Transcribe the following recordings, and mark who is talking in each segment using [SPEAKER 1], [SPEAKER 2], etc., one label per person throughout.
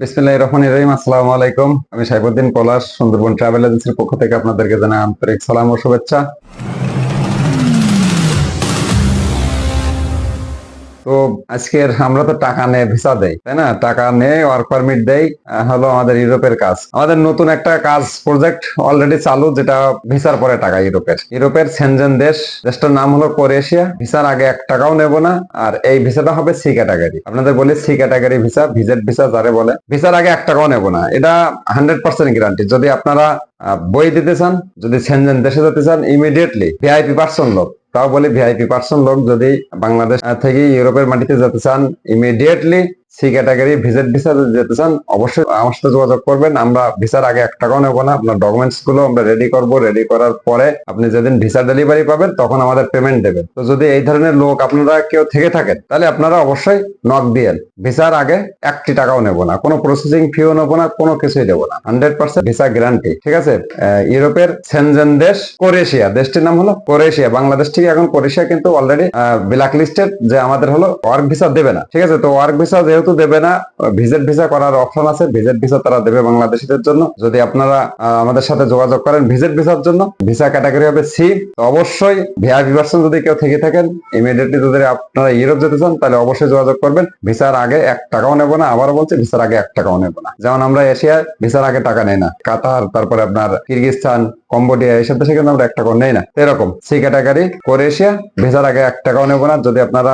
[SPEAKER 1] বিসমিল্লাহ রহমান রহিম। আসসালামু আলাইকুম। আমি সাইবুদ্দিন পলাশ, সুন্দরবন ট্রাভেল এজেন্সির পক্ষ থেকে আপনাদেরকে জানাই আন্তরিক সালাম ও শুভেচ্ছা। তো আজকের, আমরা তো টাকা নেই ভিসা দেই, তাই না? টাকা নেই ওয়ার্ক পারমিট দেই হলো আমাদের ইউরোপের কাজ। আমাদের নতুন একটা কাজ প্রজেক্ট অলরেডি চালু, যেটা ভিসার পরে টাকা ইউরোপের। ইউরোপের সেনজেন দেশ, দেশটার নাম হলো ক্রোয়েশিয়া ভিসার আগে এক টাকাও নেব না, আর এই ভিসাটা হবে সি ক্যাটাগরি আপনাদের বলি C category visa visit visa যারে বলে। ভিসার আগে এক টাকাও নেব না, এটা হান্ড্রেড পার্সেন্ট গ্যারান্টি যদি আপনারা বই দিতে চান, যদি সেনজেন দেশে যেতে চান ইমিডিয়েটলি ভিআইপি পার্সন লোক তাও বলে ভিআইপি পার্সন লোক যদি বাংলাদেশ থেকে ইউরোপের মাটিতে যেতে চান immediately C category visit visa যেতে চান, অবশ্যই আমার সাথে যোগাযোগ করবেন। আমরা ভিসার আগে এক টাকাও নেব না, আপনার ডকুমেন্টসগুলো আমরা রেডি করব। রেডি করার পরে আপনি যেদিন ভিসা ডেলিভারি পাবেন, তখন আমাদের পেমেন্ট দেবেন। তো যদি এই ধরনের লোক আপনারা কেউ থেকে থাকেন, তাহলে আপনারা অবশ্যই নক দিয়েন ভিসার আগে একটি টাকাও নেব না, কোনো প্রসেসিং ফিও নেব না, কোনো কিছুই দেবো না। হান্ড্রেড পার্সেন্ট ভিসা গ্যারান্টি ঠিক আছে? ইউরোপের সেনজেন দেশ কোরেশিয়া দেশটির নাম হলো কোরেশিয়া বাংলাদেশ থেকে এখন কোরেশিয়া কিন্তু অলরেডি ব্ল্যাক লিস্টেড যে আমাদের হলো ওয়ার্ক ভিসা দেবে না, ঠিক আছে? তো ওয়ার্ক ভিসা যেহেতু দেবে না। ভিজিট ভিসা করার অপশন আছে। ভিজিট ভিসা তারা দেবে বাংলাদেশিদের জন্য। যদি আপনারা আমাদের সাথে যোগাযোগ করেন ভিজিট ভিসার জন্য, ভিসা ক্যাটাগরি হবে সি। তো অবশ্যই ভিআইপি পার্সন যদি কেউ থেকে থাকেন ইমিডিয়েটলি যদি আপনারা ইউরোপ যেতে চান, তাহলে অবশ্যই যোগাযোগ করবেন। ভিসার আগে এক টাকাও নেব না। আবারও বলছি, ভিসার আগে এক টাকাও নেব না। যেমন আমরা এশিয়ায় ভিসার আগে টাকা নেই না। কাতার, তারপরে আপনার কিরগিস্তান কম্বোডিয়া এইসব দেশে কিন্তু আমরা এক টাকাও নেই না। এরকম সি ক্যাটাগরি। ক্রোয়েশিয়া, ভিসার আগে এক টাকাও নেব না। যদি আপনারা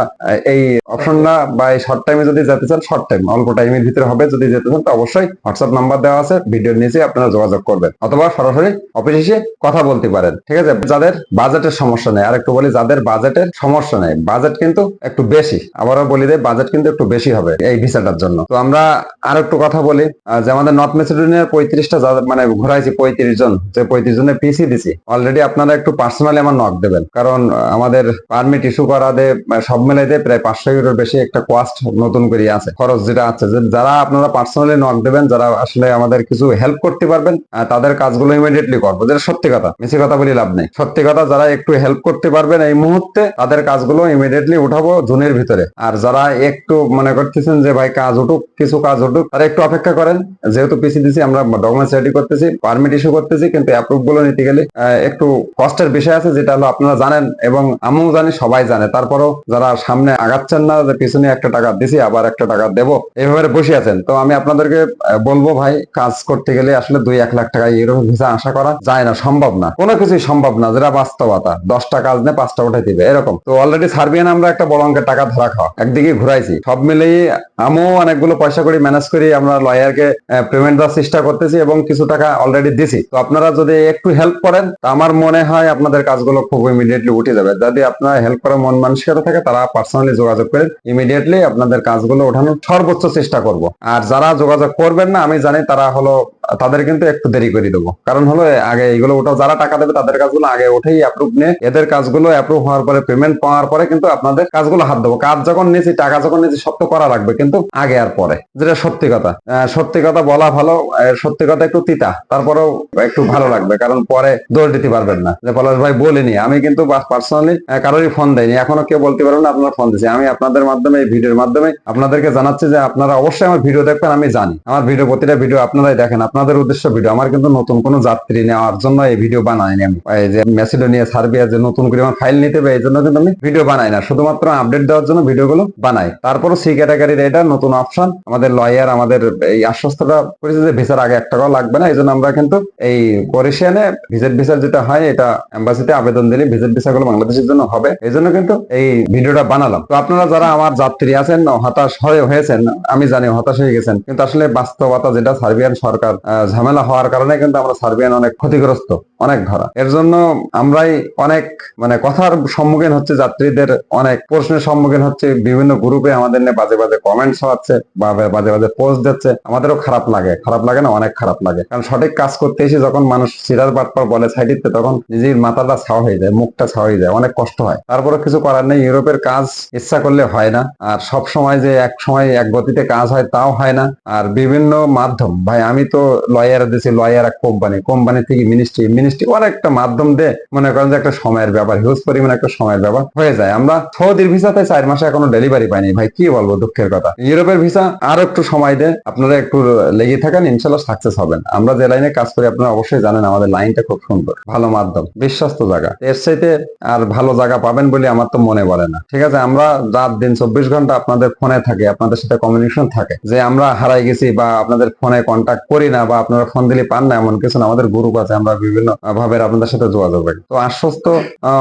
[SPEAKER 1] এই অপশনটা বা এই শর্ট টাইমে যদি যেতে চান শর্ট টাইম অল্প টাইমের ভিতরে হবে। যদি যেতে চান, তো অবশ্যই হোয়াটসঅ্যাপ নাম্বার দেওয়া আছে ভিডিওর নিচে আপনারা যোগাযোগ করবেন। অথবা সরাসরি অফিস এসে কথা বলতে পারেন, ঠিক আছে? যাদের বাজেটের সমস্যা নেই আর একটু বলি, যাদের বাজেটের সমস্যা নেই বাজেট কিন্তু একটু বেশি। আবারও বলি দেয় বাজেট কিন্তু একটু বেশি হবে এই ভিসাটার জন্য। তো আমরা আর একটু কথা বলি যে আমাদের নর্থ মেসিডোনিয়ার পঁয়ত্রিশটা মানে ঘোরাইছি পঁয়ত্রিশ জন, যে পঁয়ত্রিশ জনের পিসি দিছি। অলরেডি আপনারা একটু পার্সোনালি আমার নক দেবেন। কারণ আমাদের পারমিট ইস্যু করা দে, সব মিলাই দিয়ে প্রায় পাঁচশো ইউরোর বেশি একটা কস্ট নতুন করে আছে খরচ যেটা আছে, যে যারা আপনারা পার্সোনালি নক দেবেন, যারা আসলে আমাদের কিছু হেল্প করতে পারবেন তাদের কাজগুলো ইমিডিয়েটলি করব। যেটা সত্যি কথা মিছি কথা বলি লাভ নেই। সত্যি কথা, যারা একটু হেল্প করতে পারবেন এই মুহূর্তে, তাদের কাজগুলো ইমিডিয়েটলি উঠাবো জুনের ভিতরে। আর যারা একটু মনে করতেছেন যে, ভাই, কাজ উঠুক, কিছু কাজ উঠুক, তারা একটু অপেক্ষা করেন। যেহেতু পিসি দিছি আমরা ডকুমেন্টস রেডি করতেছি পারমিট ইস্যু করতেছি, কিন্তু অ্যাপ্রুভগুলো নিতে গেলে একটু কষ্টের বিষয় আছে, যেটা হলো আপনারা জানেন, এবং আমিও জানি, সবাই জানে। তারপরও যারা সামনে আগাচ্ছেন না, যে পিছনে একটা টাকা দিছি, আবার একটা টাকা দেবো। এইভাবে বসে আছেন। তো আমি আপনাদেরকে বলব ভাই, কাজ করতে গেলে আসলে দুই এক লাখ টাকা এরকম ভিসা আশা করা যায় না, সম্ভব না। কোনো কিছুই সম্ভব না, যেটা বাস্তবতা। দশটা কাজ নিয়ে পাঁচটা উঠে দিবে, এরকম। তো অলরেডি সার্বিয়ান আমরা একটা বড় অঙ্কের টাকা ধরা খাওয়া, একদিকে ঘুরাইছি। সব মিলিয়ে আমিও অনেকগুলো পয়সা করে ম্যানেজ করি, আমরা লয়ারকে পেমেন্ট দেওয়ার চেষ্টা করতেছি এবং কিছু টাকা অলরেডি দিছি। তো আপনারা যদি একটু হেল্প করেন, তা আমার মনে হয় আপনাদের কাজগুলো খুব ইমিডিয়েটলি উঠে যাবে। যদি আপনারা হেল্প করার মন মানসিকতা থাকে, তারা পার্সোনালি যোগাযোগ করেন ইমিডিয়েটলি আপনাদের কাজগুলো ওঠানোর সর্বোচ্চ চেষ্টা করব। আর যারা যোগাযোগ করবেন না আমি জানি তারা হলো তাদের কিন্তু একটু দেরি করে দেবো। কারণ হলো, আগে এগুলো ওঠাও যারা টাকা দেবে তাদের কাজগুলো আগে উঠেই অ্যাপ্রুভ নিয়ে এদের কাজগুলো অ্যাপ্রুভ হওয়ার পরে পেমেন্ট পাওয়ার পরে কিন্তু আপনাদের কাজগুলো হাত দেবো। কাজ যখন নিয়েছি, টাকা যখন নিয়েছি, সব তো করা লাগবে। কিন্তু আগে আর পরে। যেটা সত্যি কথা। সত্যি কথা বলা ভালো সত্যি কথা একটু তিতা। তারপরেও একটু ভালো লাগবে। কারণ পরে দৌড় দিতে পারবেন না। যে পলাশ ভাই বলিনি, আমি কিন্তু পার্সোনালি কারোরই ফোন দেয়নি এখনও কেউ বলতে পারবেন না আপনার ফোন দিয়েছি আমি আপনাদের মাধ্যমে, এই ভিডিওর মাধ্যমে আপনাদেরকে জানাচ্ছি যে আপনারা অবশ্যই আমার ভিডিও দেখবেন, আমি জানি। আমার ভিডিও প্রতিটা ভিডিও আপনারাই দেখেন। আপনাদের উদ্দেশ্য ভিডিও আমার কিন্তু নতুন কোনো যাত্রী নেওয়ার জন্য এই ভিডিও বানাইনি আমি। এই যে মেসিডোনিয়া সার্বিয়া যে নতুন করে আমার ফাইল নিতে হবে, এই জন্য কিন্তু আমি ভিডিও বানাই না। শুধুমাত্র আপডেট দেওয়ার জন্য ভিডিওগুলো বানাই। তারপরও সি ক্যাটাগরির এটা নতুন অপশন আমাদের লয়ার আমাদের এই আশ্বস্তটা করেছে যে ভিসার আগে এক টাকাও লাগবে না। এই জন্য আমরা কিন্তু এই কোরেশিয়ানে ভিজিট ভিসার যেটা হয়, এটা এম্বাসিতে আবেদন দিলে ভিজিট ভিসা গুলো বাংলাদেশের জন্য হবে। এই জন্য কিন্তু এই ভিডিওটা বানালাম। তো আপনারা যারা আমার যাত্রী আছেন, হতাশ হয়ে হয়েছেন, আমি জানি হতাশ হয়ে গেছেন। কিন্তু আসলে বাস্তবতা যেটা সার্বিয়ান সরকার ঝামেলা হওয়ার কারণে কিন্তু আমরা সার্বিয়ান অনেক ক্ষতিগ্রস্ত। অনেক ধরা। এর জন্য আমরাই অনেক মানে কথার সম্মুখীন হচ্ছে যাত্রীদের, অনেক প্রশ্নের সম্মুখীন হচ্ছে। বিভিন্ন গ্রুপে আমাদের নিয়ে বাজে বাজে কমেন্টস হচ্ছে বা বাজে বাজে পোস্ট দিচ্ছে আমাদেরও খারাপ লাগে। খারাপ লাগে না, অনেক খারাপ লাগে। কারণ সঠিক কাজ করতে এসে যখন মানুষ সিরাজ বাটপার বলে সাইডিতে, তখন নিজের মাথাটা ছাওয়া হয়ে যায়, মুখটা ছাওয়া হয়ে যায়। অনেক কষ্ট হয়। তারপরে কিছু করার নেই। ইউরোপের কাজ ইচ্ছা করলে হয় না। আর সব সময় যে এক সময় এক গতিতে কাজ হয়, তাও হয় না। আর বিভিন্ন মাধ্যম, ভাই আমি তো লয়ার দিছি লয়ার এক কোম্পানি কোম্পানি থেকে মিনিস্ট্রি মিনিস্ট্রি মিষ্টি ওর একটা মাধ্যম দিয়ে মনে করেন যে একটা সময়ের ব্যাপার হিউজ পরিমাণ একটা সময়ের ব্যাপার হয়ে যায়। আমরা সৌদির ভিসাতে চার মাসে এখনও ডেলিভারি পাইনি। ভাই, কি বলব দুঃখের কথা। ইউরোপের ভিসা আর একটু সময় দেয়। আপনারা একটু লেগে থাকেন, ইনশাল্লাহ সাকসেস হবেন। আমরা যে লাইনে কাজ করি, আপনারা অবশ্যই জানেন আমাদের লাইনটা খুব সুন্দর। ভালো মাধ্যম, বিশ্বস্ত জায়গা। এর চাইতে আর ভালো জায়গা পাবেন বলে আমার তো মনে বলে না। ঠিক আছে, আমরা রাত দিন চব্বিশ ঘণ্টা আপনাদের ফোনে থাকে, আপনাদের সাথে কমিউনিকেশন থাকে, যে আমরা হারাই গেছি বা আপনাদের ফোনে কন্ট্যাক্ট করি না বা আপনারা ফোন দিলে পান না, এমন কিছু না। আমাদের গ্রুপ আছে, আমরা বিভিন্ন ভাবে আপনাদের সাথে যোগাযোগ রাখি। তো আশ্বস্ত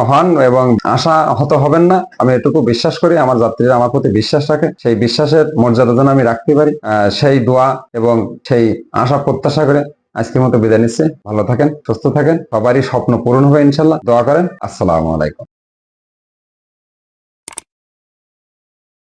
[SPEAKER 1] হন এবং আশা হত হবেন না। আমি এটুকু বিশ্বাস করি, আমার যাত্রীরা আমার প্রতি বিশ্বাস রাখে। সেই বিশ্বাসের মর্যাদা যেন আমি রাখতে পারি সেই দোয়া এবং সেই আশা প্রত্যাশা করে আজকের মতো বিদায় নিচ্ছি। ভালো থাকেন, সুস্থ থাকেন। সবারই স্বপ্ন পূরণ হবে ইনশাল্লাহ। দোয়া করেন। আসসালামু আলাইকুম।